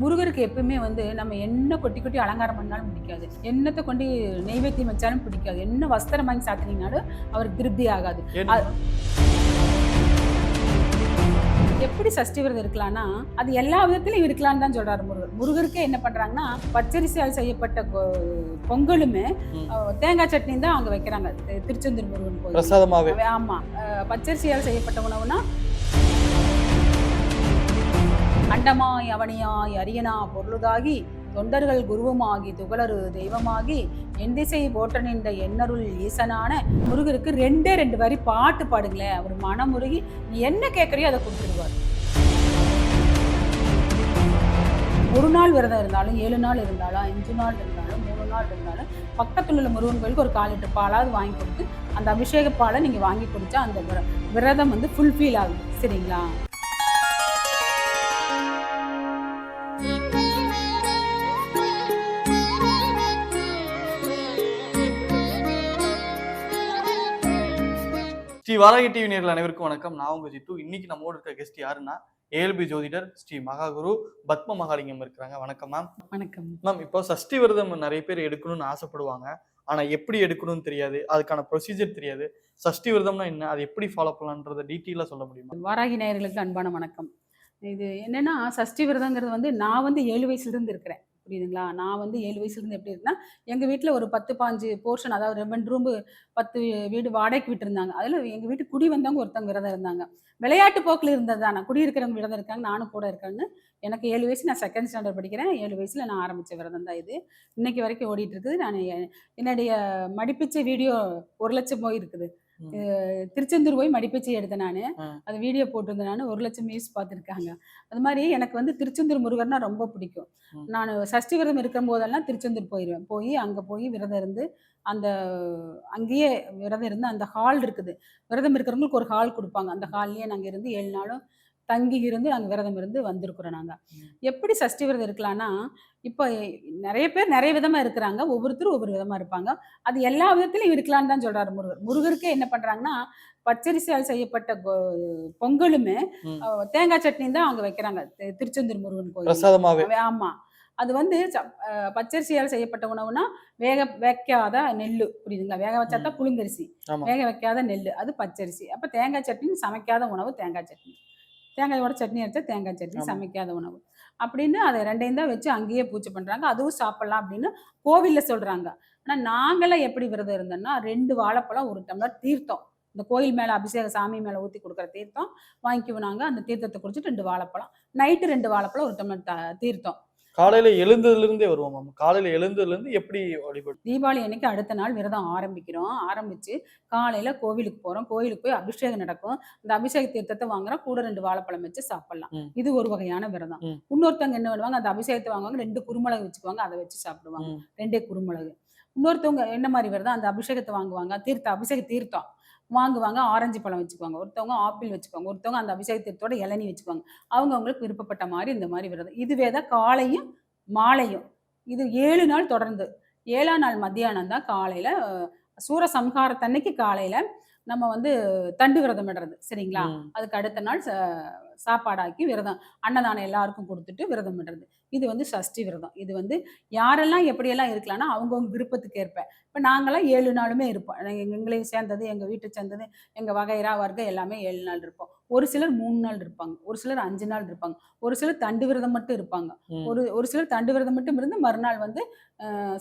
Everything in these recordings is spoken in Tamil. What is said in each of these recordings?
முருகருக்கு எப்பவுமே வந்து நம்ம என்ன கொட்டி கொட்டி அலங்காரம் பண்ணாலும் பிடிக்காது. என்னத்தை கொண்டு நெய்வேத்தியம் வச்சாலும் பிடிக்காது. என்ன வஸ்திரம் வாங்கி சாத்தினீங்கனாலும் அவருக்கு திருப்தி ஆகாது. எப்படி சஷ்டி விரதம் இருக்கலாம்னா அது எல்லா விதத்திலும் இருக்கலாம்னு தான் சொல்றாரு முருகர். முருகருக்கே என்ன பண்றாங்கன்னா பச்சரிசியால் செய்யப்பட்ட பொங்கலுமே தேங்காய் சட்னி தான் அங்க வைக்கிறாங்க. திருச்செந்தூர் முருகன் கோயில் ஆமா. பச்சரிசியால் செய்யப்பட்ட உணவுனா அண்டமாய் அவனியாய் அரியனா பொருளுதாகி தொண்டர்கள் குருவுமாகி துகளரு தெய்வமாகி என் திசை போட்ட நின்ற எண்ணருள் ஈசனான முருகருக்கு ரெண்டே ரெண்டு வரி பாட்டு பாடுங்களேன். அவர் மனமுருகி நீ என்ன கேட்குறியோ அதை கொடுத்துருவார் ஒரு நாள் விரதம் இருந்தாலும் ஏழு நாள் இருந்தாலும் அஞ்சு நாள் இருந்தாலும் மூணு நாள் இருந்தாலும் பக்கத்தில் உள்ள முருகன் கோயிலுக்கு ஒரு கால் லிட்டர் பாலாவது வாங்கி கொடுத்து அந்த அபிஷேக பாலை நீங்கள் வாங்கி குடித்தா அந்த விர- விரதம் வந்து ஃபுல்ஃபில் ஆகுது. சரிங்களா? ஸ்ரீ வாராகி டிவி நேரில் அனைவருக்கும் வணக்கம். நான் உங்க ஜித்து. இன்னைக்கு நம்மோடு இருக்க கெஸ்ட் யாருன்னா ஏஎல்பி ஜோதிடர் ஸ்ரீ மகாகுரு பத்ம மகாலிங்கம் இருக்கிறாங்க. வணக்கம் மேம் வணக்கம். மேம் இப்போ சஷ்டி விரதம் நிறைய பேர் எடுக்கணும்னு ஆசைப்படுவாங்க. ஆனா எப்படி எடுக்கணும்னு தெரியாது. அதுக்கான ப்ரொசீஜர் தெரியாது. சஷ்டி விரதம்னா என்ன? அதை எப்படி ஃபாலோ பண்ணலான்றத டீட்டெயிலாக சொல்ல முடியுமா? வாராகி நேயர்களுக்கு அன்பான வணக்கம். இது என்னன்னா சஷ்டி விரதங்கிறது வந்து நான் வந்து ஏழு வயசுலேருந்து இருக்கிறேன். புரியுதுங்களா? நான் வந்து ஏழு வயசுலேருந்து எப்படி இருக்குன்னா எங்கள் வீட்டில் ஒரு பத்து பாஞ்சு போர்ஷன் அதாவது ரெண்டு ரூம் பத்து வீடு வாடகைக்கு விட்டுருந்தாங்க. அதில் எங்கள் வீட்டு குடி வந்தவங்க ஒருத்தவங்க விரதம் இருந்தாங்க. விளையாட்டு போக்கில் இருந்தது தான். குடி இருக்கிறவங்க விரதம் இருக்காங்க நானும் கூட இருக்காங்க எனக்கு ஏழு வயசு நான் செகண்ட் ஸ்டாண்டர்ட் படிக்கிறேன். ஏழு வயசில் நான் ஆரம்பித்த விரதம் தான் இது. இன்னைக்கு வரைக்கும் ஓடிட்டு இருக்குது. நான் என்னுடைய மடிப்பிச்ச வீடியோ ஒரு லட்சம் போய் இருக்குது திருச்செந்தூர் போய் மடிப்பிச்சை எடுத்தேன் நான். அது வீடியோ போட்டிருந்தேன் நான். ஒரு லட்சம் வியூஸ் பார்த்துருக்காங்க. அது மாதிரி எனக்கு வந்து திருச்செந்தூர் முருகர்னா ரொம்ப பிடிக்கும். நான் சஷ்டி விரதம் இருக்கும் போதெல்லாம் திருச்செந்தூர் போயிடுவேன் போய் அங்கே போய் விரதம் இருந்து அந்த அங்கேயே விரதம் இருந்து அந்த ஹால் இருக்குது. விரதம் இருக்கிறவங்களுக்கு ஒரு ஹால் கொடுப்பாங்க. அந்த ஹால்லேயே நாங்கள் இருந்து ஏழு நாளும் தங்கி இருந்து நாங்கள் விரதம் இருந்து வந்திருக்கிறோம் நாங்கள். எப்படி சஷ்டி விரதம் இருக்கலாம்னா இப்போ நிறைய பேர் நிறைய விதமாக இருக்கிறாங்க. ஒவ்வொருத்தரும் ஒவ்வொரு விதமாக இருப்பாங்க. அது எல்லா விதத்திலும் இருக்கலாம்னு தான் சொல்றாரு முருகர். முருகருக்கே என்ன பண்றாங்கன்னா பச்சரிசியால் செய்யப்பட்ட பொங்கலுமே தேங்காய் சட்னி தான் அங்க வைக்கிறாங்க. திருச்செந்தூர் முருகன் கோயில் பிரசாதமாவே. ஆமா. அது வந்து பச்சரிசியால் செய்யப்பட்ட உணவுனா வேக வைக்காத நெல்லு. புரியுதுங்களா? வேக வச்சா தான் புழுங்கரிசி. வேக வைக்காத நெல் அது பச்சரிசி. அப்ப தேங்காய் சட்னி சமைக்காத உணவு தேங்காய் சட்னி. தேங்காயோட சட்னி அரைச்சா தேங்காய் சட்னி. சமைக்காத உணவு. அப்படின்னு அதை ரெண்டையும் தான் வச்சு அங்கேயே பூஜை பண்றாங்க. அதுவும் சாப்பிடலாம் அப்படின்னு கோவில்ல சொல்றாங்க. ஆனா நாங்களாம் எப்படி விரதம் இருந்தோம்னா ரெண்டு வாழைப்பழம் ஒரு டம்ளர் தீர்த்தம். இந்த கோயில் மேல அபிஷேக சாமி மேல ஊத்தி கொடுக்குற தீர்த்தம் வாங்கிக்குவோம் நாங்க. அந்த தீர்த்தத்தை குடிச்சிட்டு ரெண்டு வாழைப்பழம். நைட்டு ரெண்டு வாழைப்பழம் ஒரு டம்ளர் த- தீர்த்தம். காலையில எழுந்ததுல இருந்தே வருவோம் மேம். காலையில எழுந்ததுல இருந்து எப்படி வழிபடு தீபாவளி அன்னைக்கு அடுத்த நாள் விரதம் ஆரம்பிக்கிறோம். ஆரம்பிச்சு காலையில கோவிலுக்கு போறோம். கோவிலுக்கு போய் அபிஷேகம் நடக்கும். அந்த அபிஷேக தீர்த்தத்தை வாங்குறோம். கூட ரெண்டு வாழைப்பழம் வச்சு சாப்பிடலாம். இது ஒரு வகையான விரதம். இன்னொருத்தவங்க என்ன பண்ணுவாங்க? அந்த அபிஷேகத்தை வாங்குவாங்க. ரெண்டு குருமிளகு வச்சுக்குவாங்க. அதை வச்சு சாப்பிடுவாங்க. ரெண்டே குருமிளகு. இன்னொருத்தவங்க என்ன மாதிரி விரதம்? அந்த அபிஷேகத்தை வாங்குவாங்க. தீர்த்தம் அபிஷேக தீர்த்தம். வாங்குவாங்க ஆரஞ்சு பழம் வச்சுக்குவாங்க ஒருத்தவங்க ஆப்பிள் வச்சுக்குவாங்க ஒருத்தவங்க அந்த அபிஷேக தீர்த்தோட இளநீ வச்சுக்குவாங்க. அவங்க அவங்களுக்கு விருப்பப்பட்ட மாதிரி இந்த மாதிரி விரதம். இதுவே தான் காலையும் மாலையும். இது ஏழு நாள் தொடர்ந்து. ஏழாம் நாள் மத்தியானம் தான் காலையில சூர சம்ஹாரத்தன்னைக்கு காலையில நம்ம வந்து தண்டு விரதம் விடுறது சரிங்களா. அதுக்கு அடுத்த நாள் ச- சாப்பாடாக்கி விரதம். அன்னதானம் எல்லாருக்கும் கொடுத்துட்டு விரதம் விடுறது இது வந்து சஷ்டி விரதம். இது வந்து யாரெல்லாம் எப்படியெல்லாம் இருக்கலாம்னா அவங்கவுங்க விருப்பத்துக்கு ஏற்ப. இப்போ நாங்களாம் ஏழு நாளுமே இருப்போம். எங்க- எங்களையும் சேர்ந்தது எங்கள் வீட்டை சேர்ந்தது எங்கள் வகைரா வர்க்கம் எல்லாமே ஏழு நாள் இருப்போம். ஒரு சிலர் மூணு நாள் இருப்பாங்க. ஒரு சிலர் அஞ்சு நாள் இருப்பாங்க. ஒரு சிலர் தண்டு விரதம் மட்டும் இருப்பாங்க. ஒரு ஒரு சிலர் தண்டு விரதம் மட்டும் இருந்து மறுநாள் வந்து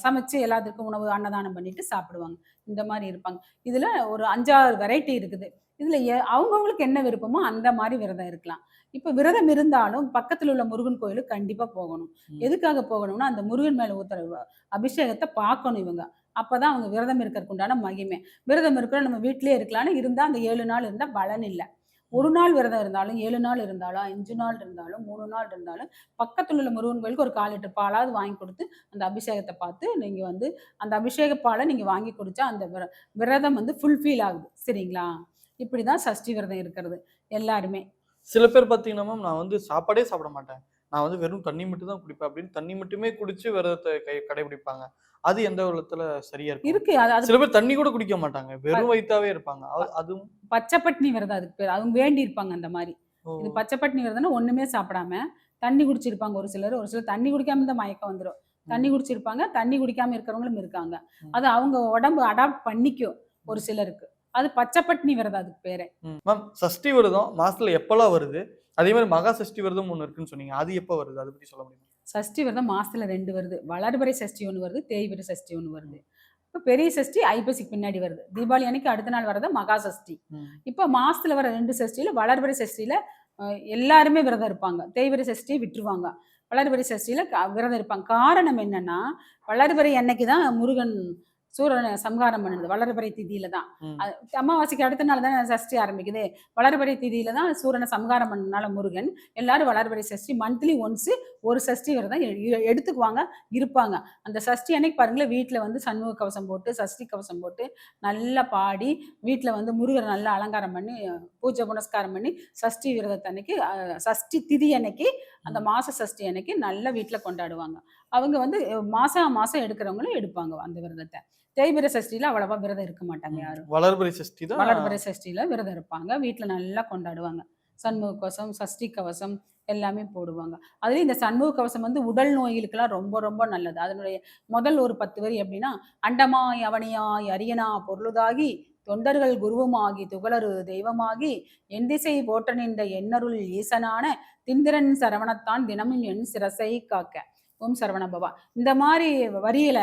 சமைச்சு எல்லாத்துக்கும் உணவு அன்னதானம் பண்ணிட்டு சாப்பிடுவாங்க. இந்த மாதிரி இருப்பாங்க. இதுல ஒரு அஞ்சாறு வெரைட்டி இருக்குது. இதுல அவங்கவங்களுக்கு என்ன விருப்பமோ அந்த மாதிரி விரதம் இருக்கலாம். இப்ப விரதம் இருந்தாலும் பக்கத்துல உள்ள முருகன் கோயிலுக்கு கண்டிப்பா போகணும். எதுக்காக போகணும்னா அந்த முருகன் மேல ஊத்துற அபிஷேகத்தை பார்க்கணும் இவங்க. அப்பதான் அவங்க விரதம் இருக்கிறதுக்கு உண்டான மகிமை. விரதம் இருக்கிற நம்ம வீட்டிலேயே இருக்கலாம்னு இருந்தா அந்த ஏழு நாள் இருந்தா பலன் இல்லை. ஒரு நாள் விரதம் இருந்தாலும் ஏழு நாள் இருந்தாலும் அஞ்சு நாள் இருந்தாலும் மூணு நாள் இருந்தாலும் பக்கத்துல உள்ள முருகன் கோயிலுக்கு ஒரு கால் லிட்டர் பாலாவது வாங்கி கொடுத்து அந்த அபிஷேகத்தை பார்த்து நீங்க வந்து அந்த அபிஷேக பாலை நீங்க வாங்கி குடிச்சா அந்த விர- விரதம் வந்து ஃபுல்ஃபில் ஆகுது. சரிங்களா? இப்படிதான் சஷ்டி விரதம் இருக்கிறது எல்லாருமே. சில பேர் பாத்தீங்கன்னா மேம் நான் வந்து சாப்பாடே சாப்பிட மாட்டேன். நான் வந்து வெறும் தண்ணி மட்டும் தான் குடிப்பேன். அப்படின்னு தண்ணி மட்டுமே குடிச்சு விரதத்தை கை கடைபிடிப்பாங்க. அது எந்த விதத்துல சரியா இருக்கும்? இருக்கு. அது சில பேர் தண்ணி கூட குடிக்க மாட்டாங்க. வெறும் வயித்தாவே இருப்பாங்க. அது- அதுவும் பச்சைப்பட்டினி விரதம் அதுக்கு பேர். அவங்க வேண்டி இருப்பாங்க அந்த மாதிரி. இது பச்சைப்பட்டினி விரதம்னா ஒண்ணுமே சாப்பிடாம தண்ணி குடிச்சிருப்பாங்க ஒரு சிலர். ஒரு சிலர் தண்ணி குடிக்காம தான் மயக்கம் வந்துடும் தண்ணி குடிச்சிருப்பாங்க. தண்ணி குடிக்காம இருக்கிறவங்களும் இருக்காங்க. அது அவங்க உடம்பு அடாப்ட் பண்ணிக்கும் ஒரு சிலருக்கு. அது பச்சைப்பட்டினி விரதம் அதுக்கு பேரு. மேம் சஷ்டி விரதம் மாசத்துல எப்பெல்லாம் வருது? அதே மாதிரி மகா சஷ்டி விரதம் ஒண்ணு இருக்குன்னு சொன்னீங்க. அது எப்ப வருது? அதை பத்தி சொல்ல முடியுமா? சஷ்டி விரதம் மாசத்துல ரெண்டு வருது. வளர்பிறை சஷ்டி ஒன்று வருது தேய்பிறை சஷ்டி ஒன்று வருது. இப்போ பெரிய சஷ்டி ஐப்பசிக்கு பின்னாடி வருது. தீபாவளி அன்னைக்கு அடுத்த நாள் வரது மகா சஷ்டி. இப்போ மாசத்துல வர ரெண்டு சஷ்டியில வளர்பிறை சஷ்டியில எல்லாருமே விரதம் இருப்பாங்க. தேய்பிறை சஷ்டியை விட்டுருவாங்க. வளர்பிறை சஷ்டியில விரதம் இருப்பாங்க. காரணம் என்னன்னா வளர்பிறை அன்னைக்கு தான் முருகன் சூரனை சம்ஹாரம் பண்ணுது. வளர்பிறை திதியில தான். அமாவாசைக்கு அடுத்த நாள் தானே சஷ்டி ஆரம்பிக்குது. வளர்பிறை திதியில தான் சூரனை சம்ஹாரம் பண்ணனால முருகன் எல்லாரும் வளர்பிறை சஷ்டி மந்த்லி ஒன்ஸ் ஒரு சஷ்டி விரதம் எ- எ- எடுத்துக்குவாங்க இருப்பாங்க. அந்த சஷ்டி அன்னைக்கு பாருங்களேன் வீட்டில் வந்து சண்முக கவசம் போட்டு சஷ்டி கவசம் போட்டு நல்லா பாடி வீட்டில் வந்து முருகரை நல்லா அலங்காரம் பண்ணி பூஜை புனஸ்காரம் பண்ணி சஷ்டி விரதத்தை அன்னைக்கு சஷ்டி திதி அன்னைக்கு அந்த மாச சஷ்டி அன்னைக்கு நல்லா வீட்டில் கொண்டாடுவாங்க. அவங்க வந்து மாசம் மாசம் எடுக்கிறவங்களும் எடுப்பாங்க அந்த விரதத்தை. தேய்பிர சஷ்டியில அவ்வளவா விரதம் இருக்க மாட்டாங்க யாரும். வளர்பிறை சஷ்டி தான். வளர்பிறை சஷ்டியில விரதம் இருப்பாங்க. வீட்ல நல்லா கொண்டாடுவாங்க. சண்முக கவசம் சஷ்டி கவசம் எல்லாமே போடுவாங்க. அதுலயும் இந்த சண்முக கவசம் வந்து உடல் நோய்களுக்கெல்லாம் ரொம்ப ரொம்ப நல்லது. அதனுடைய முதல் ஒரு பத்து வரி எப்படின்னா அண்டமாய் அவனியாய் அரியனா பொருளுதாகி தொண்டர்கள் குருவுமாகி துகளரு தெய்வமாகி என் திசை போற்ற நின்ற எண்ணருள் ஈசனான திந்திரன் சரவணத்தான் தினமும் என் சிரசை காக்க. ஓம் சரவண பவா. இந்த மாதிரி வரியில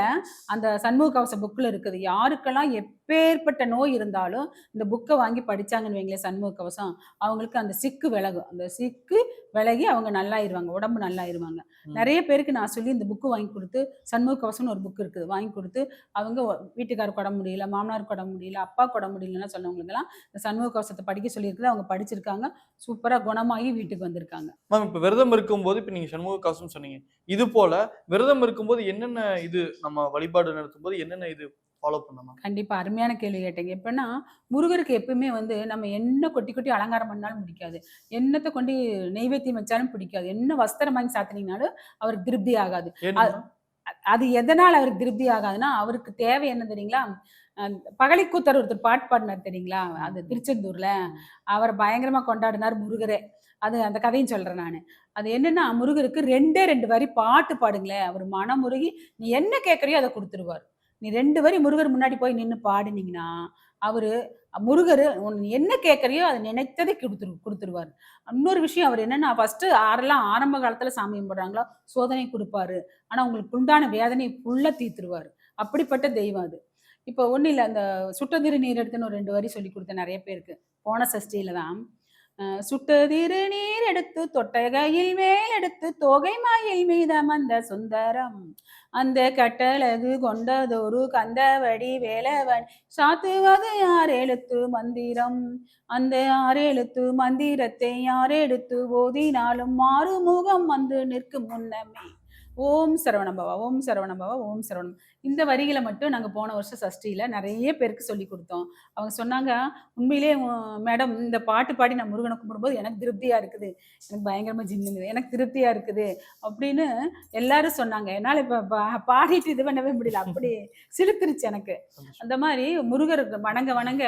அந்த சண்முக கவச புக்கில் இருக்குது. யாருக்கெல்லாம் எப்பேற்பட்ட நோய் இருந்தாலும் இந்த புக்கை வாங்கி படிச்சாங்கன்னு வைங்களேன் சண்முக கவசம். அவங்களுக்கு அந்த சிக்கு விலகும் அந்த சிக்கு விலகி அவங்க நல்லாயிருவாங்க. உடம்பு நல்லாயிருவாங்க. நிறைய பேருக்கு நான் சொல்லி இந்த புக்கு வாங்கி கொடுத்து சண்முக கவசம்னு ஒரு புக் இருக்குது. வாங்கி கொடுத்து அவங்க வீட்டுக்காருக்கு உடம்பு முடியல மாமனாருக்கு உடம்பு முடியல அப்பாவுக்கு உடம்பு முடியலன்னு சொன்னவங்களுக்கெல்லாம் இந்த சண்முக கவசத்தை படிக்க சொல்லியிருக்குது. அவங்க படிச்சிருக்காங்க. சூப்பராக குணமாகி வீட்டுக்கு வந்திருக்காங்க. மேம் இப்ப விரதம் இருக்கும்போது இப்ப நீங்க சண்முக கவசம் சொன்னீங்க. இது போல விரதம் இருக்கும்போது என்னென்ன இது நம்ம வழிபாடு நடத்தும் போது என்னென்ன இது ஃபாலோ பண்ணலாம் கண்டிப்பா அருமையான கேள்வி கேட்டீங்க. எப்படின்னா முருகருக்கு எப்பவுமே வந்து நம்ம என்ன கொட்டி கொட்டி அலங்காரம் பண்ணாலும் பிடிக்காது. என்னத்தை கொண்டு நெய்வேத்தியம் வச்சாலும் பிடிக்காது. என்ன வஸ்திரம் வாங்கி சாத்தினீங்கனாலும் அவருக்கு திருப்தி ஆகாது. அது எதனால் அவருக்கு திருப்தி ஆகாதுன்னா அவருக்கு தேவை என்ன தெரியுங்களா? பகலிக்கூத்தர் ஒருத்தர் பாட்டு பாடினார் தெரியுங்களா? அது திருச்செந்தூர்ல. அவர் பயங்கரமா கொண்டாடினார் முருகரே. அது அந்த கதையும் சொல்றேன் நான். அது என்னன்னா முருகருக்கு ரெண்டே ரெண்டு வரி பாட்டு பாடுங்களேன். அவர் மனமுருகி நீ என்ன கேட்குறியோ அதை கொடுத்துருவார். நீ ரெண்டு வரி முருகர் முன்னாடி போய் நின்று பாடினீங்கன்னா அவரு முருகர் உன் என்ன கேட்குறியோ அதை நினைத்ததை கொடுத்துரு கொடுத்துருவார். இன்னொரு விஷயம் அவர் என்னன்னா ஃபர்ஸ்ட் ஆறெல்லாம் ஆரம்ப காலத்துல சாமி கும்பிட்றாங்களோ சோதனை கொடுப்பாரு. ஆனா உங்களுக்கு உண்டான வேதனையை ஃபுல்லா தீர்த்துருவாரு. அப்படிப்பட்ட தெய்வம் அது. இப்போ ஒன்றும் இல்லை அந்த சுட்டதிரு நீர் எடுத்துன்னு ஒரு ரெண்டு வரி சொல்லி கொடுத்தேன் நிறைய பேருக்கு. போன சஷ்டியில தான் சுட்டதிரு நீர் எடுத்து தொட்டகையில் மேல் எடுத்து தொகை மாயில் அந்த சுந்தரம். அந்த கட்டழகு கொண்டதொரு கந்தவடி வேலவன் சாத்துவது யார் எழுத்து மந்திரம்? அந்த ஆறெழுத்து மந்திரத்தை யார் எடுத்து ஓதினாலும் மாறுமுகம் வந்து நிற்கும் முன்னமே. ஓம் சரவணபவா ஓம் சரவணபவா ஓம் சரவணம். இந்த வரிகளை மட்டும் நாங்கள் போன வருஷம் சஷ்டியில் நிறைய பேருக்கு சொல்லி கொடுத்தோம். அவங்க சொன்னாங்க உண்மையிலே மேடம் இந்த பாட்டு பாடி நான் முருகனை கும்பிடும்போது எனக்கு திருப்தியாக இருக்குது. எனக்கு பயங்கரமாக ஜிம்முங்குது எனக்கு திருப்தியாக இருக்குது. அப்படின்னு எல்லாரும் சொன்னாங்க. என்னால் இப்போ பாடிட்டு இது பண்ணவே முடியல. அப்படி சிலுத்துருச்சு எனக்கு. அந்த மாதிரி முருகர் வணங்க வணங்க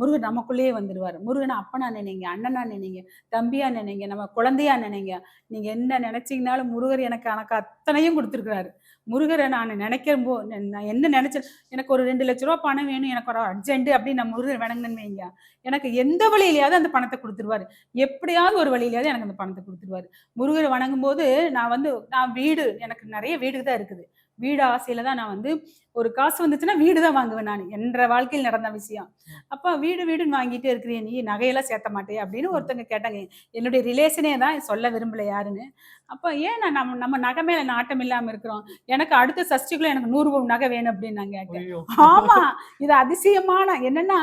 முருகர் நமக்குள்ளேயே வந்துடுவார் முருகனை அப்பனா நினைங்க அண்ணனா நினைங்க தம்பியா நினைங்க நம்ம குழந்தையா நினைங்க நீங்க? என்ன நினைச்சீங்கனாலும் முருகர் எனக்கு எனக்கு அத்தனையும் கொடுத்துருக்குறாரு. முருகரை நான் நினைக்கும் போ நான் என்ன நினைச்சேன்? எனக்கு ஒரு ரெண்டு லட்ச ரூபா பணம் வேணும் எனக்கு ஒரு அர்ஜென்ட் அப்படின்னு நான் முருகர் வணங்கினேன்னு வைங்க. எனக்கு எந்த வழியிலையாவது அந்த பணத்தை கொடுத்துருவாரு. எப்படியாவது ஒரு வழியிலையாவது எனக்கு அந்த பணத்தை கொடுத்துருவாரு. முருகரை வணங்கும் போது நான் வந்து நான் வீடு எனக்கு நிறைய வீடு தான் இருக்குது. வீடு ஆசையில தான் நான் வந்து ஒரு காசு வந்துச்சுன்னா வீடு தான் வாங்குவேன் நான். என்ற வாழ்க்கையில் நடந்த விஷயம். அப்போ வீடு வீடுன்னு வாங்கிட்டே இருக்கிறீ நீ நகையெல்லாம் சேர்த்த மாட்டே அப்படின்னு ஒருத்தங்க கேட்டாங்க. என்னுடைய ரிலேஷனே தான் சொல்ல விரும்பல யாருன்னு. அப்போ ஏன் நான் நம்ம நம்ம நகை மேல நாட்டம் இல்லாம இருக்கிறோம்? எனக்கு அடுத்த சஷ்டிக்குள்ள எனக்கு நூறு பவுன் நகை வேணும் அப்படின்னு நான் கேட்டேன். ஆமா இது அதிசயமான என்னன்னா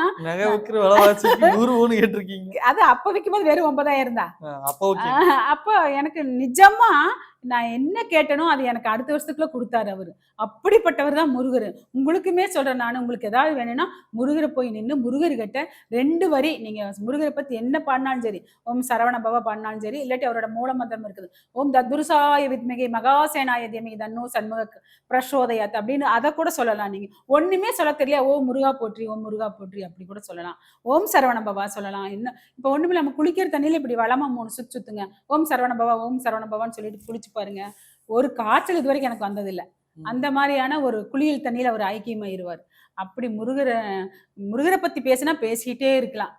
அது அப்ப விற்கும் போது வெறும் ஒன்பதாயிரம் தான். ஆஹ் அப்போ எனக்கு நிஜமா நான் என்ன கேட்டனோ அது எனக்கு அடுத்த வருஷத்துக்குள்ள கொடுத்தாரு அவரு. அப்படிப்பட்டவர் தான் முருகர். உங்களுக்குமே சொல்றேன் நான். உங்களுக்கு ஏதாவது வேணும்னா முருகரை போய் நின்று முருகர்கிட்ட ரெண்டு வரி நீங்கள் முருகரை பற்றி என்ன பாடினாலும் சரி ஓம் சரவண பவ பாடினாலும் சரி இல்லாட்டி அவரோட மூல மந்திரம் இருக்குது. ஓம் தத்ருசாய வித்மிகை மகாசேனாய தியமிகை தன்னு சண்முக பிரசோதயாத் அப்படின்னு அதை கூட சொல்லலாம் நீங்கள் ஒன்றுமே சொல்ல தெரியல. ஓ முருகா போற்றி ஓம் முருகா போற்றி அப்படி கூட சொல்லலாம். ஓம் சரவண பவா சொல்லலாம். என்ன இப்போ ஒன்றுமே நம்ம குளிக்கிற தண்ணியில் இப்படி வளமாக மூணு சுற்று சுத்துங்க. ஓம் சரவண பவா ஓம் சரவண பவான்னு சொல்லிட்டு குளிச்சு பாருங்க. ஒரு காய்ச்சல் இது வரைக்கும் எனக்கு வந்ததில்லை. அந்த மாதிரியான ஒரு குளியல் தண்ணியில அவர் ஐக்கியமாயிருவார். அப்படி முருகரை முருகரை பத்தி பேசினா பேசிக்கிட்டே இருக்கலாம்.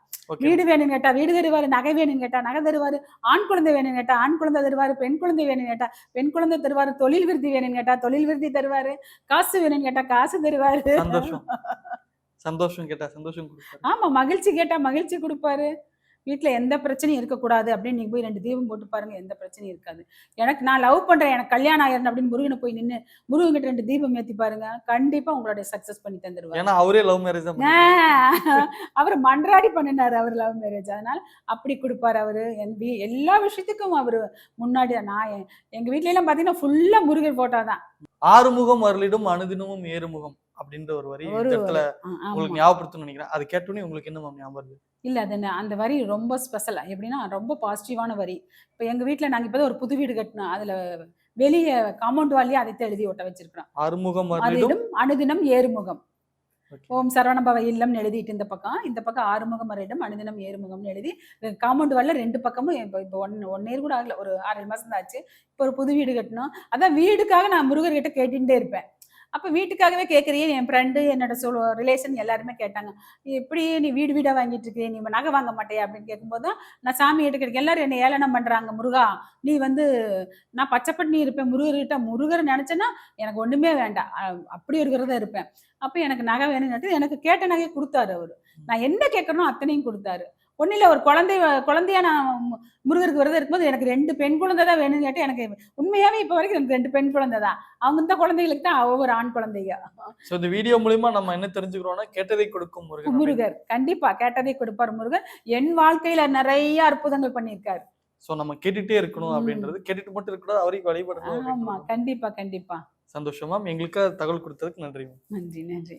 வீடு வேணும்னு கேட்டா வீடு தருவாரு நகை வேணும்னு கேட்டா நகை தருவாரு ஆண் குழந்தை வேணும்னு கேட்டா ஆண் குழந்தை தருவாரு பெண் குழந்தை வேணும்னு கேட்டா பெண் குழந்தை தருவாரு தொழில் விருத்தி வேணும்னு கேட்டா தொழில் விருத்தி தருவாரு காசு வேணும்னு கேட்டா காசு தருவாரு. சந்தோஷம். சந்தோஷம் கேட்டா சந்தோஷம் ஆமா மகிழ்ச்சி கேட்டா மகிழ்ச்சி கொடுப்பாரு. வீட்ல எந்த பிரச்சனையும் இருக்கக்கூடாது அப்படின்னு நீங்க போய் ரெண்டு தீபம் போட்டு பாருங்க எந்த பிரச்சனையும் இருக்காது. எனக்கு நான் லவ் பண்றேன் எனக்கு கல்யாணம் ஆயிரணும் அப்படின்னு முருகனை போய் நின்று முருகன் கிட்ட ரெண்டு தீபம் ஏத்தி பாருங்க கண்டிப்பா உங்களுடைய சக்சஸ் பண்ணி தந்துருவாரு. ஏன்னா அவரே லவ் மேரேஜ். அவர் மன்றாடி பண்ணினாரு அவர் லவ் மேரேஜ் அதனால அப்படி கொடுப்பாரு அவரு. என் எல்லா விஷயத்துக்கும் அவரு முன்னாடி நான் எ- எங்க வீட்ல எல்லாம் பாத்தீங்கன்னா ஃபுல்லா முருகன் போட்டோ தான். ஆறுமுகம் அருளிடும் அனுதினமும் ஏறுமுகம். அப்படின்ற ஒரு வரி இந்த இடத்துல. உங்களுக்கு ஞாபகப்படுத்தணும்னு நினைக்கிறேன். அது கேட்டோன்னே உங்களுக்கு என்ன மேம் ஞாபகம் வருது? இல்ல அது அந்த வரி ரொம்ப ஸ்பெஷல் எப்படின்னா ரொம்ப பாசிட்டிவான வரி. இப்போ எங்க வீட்ல நாங்க இப்பதான் ஒரு புது வீடு கட்டினோம் அதுல வெளியே காம்பவுண்ட் வாலியே அதைத்தான் எழுதி ஒட்ட வச்சிருக்கிறோம். ஆறுமுகம் அருளிடும் அனுதினம் ஏறுமுகம். ஓம் சரவணபவ இல்லம்னு எழுதிட்டு இந்த பக்கம் இந்த பக்கம் ஆறுமுகம் அரிடம் அனுதினம் ஏறுமுகம்னு எழுதி காம்பவுண்ட் வால்ல ரெண்டு பக்கமும் இப்போ இப்போ ஒன் ஒன் இயர் கூட ஆகல ஒரு ஆறு மாசம் தான் ஆச்சு. இப்போ ஒரு புது வீடு கட்டணும் அதான் வீடுக்காக நான் முருகர்கிட்ட கேட்டுட்டே இருப்பேன். அப்போ வீட்டுக்காகவே கேட்குறியே என் ஃப்ரெண்டு என்னோட சொல் ரிலேஷன் எல்லாருமே கேட்டாங்க. "நீ எப்படி நீ வீடு வீடாக வாங்கிட்டு இருக்கிய நீ நகை வாங்க மாட்டியா? அப்படின்னு கேட்கும்போது தான் நான் சாமி கிட்ட கேட்க எல்லாரும் என்னை ஏளனம் பண்ணுறாங்க முருகா நீ வந்து நான் பச்சைப்பட்டினி இருப்பேன் முருகர்கிட்ட முருகர் நினச்சேன்னா எனக்கு ஒன்றுமே வேண்டாம். அப்படி ஒரு இருப்பேன். அப்போ எனக்கு நகை வேணும்னு எனக்கு கேட்ட நகையை கொடுத்தாரு அவர். நான் என்ன கேட்குறனோ அத்தனையும் கொடுத்தாரு. ஒன்றும் இல்லை ஒரு குழந்தை குழந்தையா நான் முருகருக்கு விரதம் இருக்கும்போது எனக்கு ரெண்டு பெண் குழந்தை தான் வேணும்னு கேட்டு எனக்கு உண்மையாவே இப்போ வரைக்கும் எனக்கு ரெண்டு பெண் குழந்தை தான். அவங்க இந்த குழந்தைகளுக்கு தான் ஒவ்வொரு ஆண் குழந்தைங்க. சோ இந்த வீடியோ மூலியமா நம்ம என்ன தெரிஞ்சுக்கிறோம்னா கேட்டதை கொடுக்கும் முருகன் அப்படின்னு. முருகர். கண்டிப்பா கேட்டதை கொடுப்பார் முருகர் என் வாழ்க்கையில நிறைய அற்புதங்கள் பண்ணியிருக்காரு. சோ நம்ம கேட்டுட்டே இருக்கணும். அப்படின்றது. கேட்டுட்டு மட்டும் இருக்கக்கூடாது அவரையும் வழிபடணும் ஆமா. கண்டிப்பா கண்டிப்பா. சந்தோஷம் எங்களுக்கு தகவல் கொடுத்ததுக்கு நன்றி. நன்றி நன்றி.